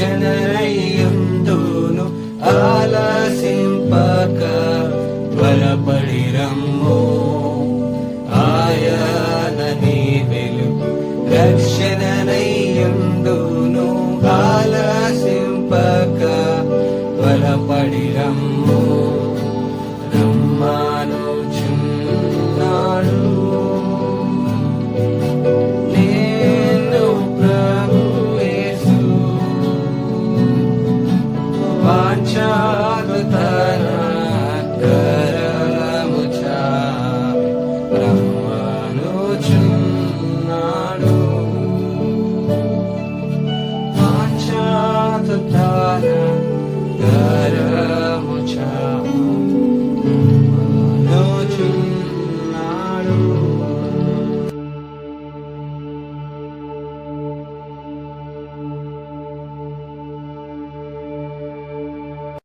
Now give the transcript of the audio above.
జనరయ్యుందును ఆలసింపక త్వరపడి రమ్మో the dark.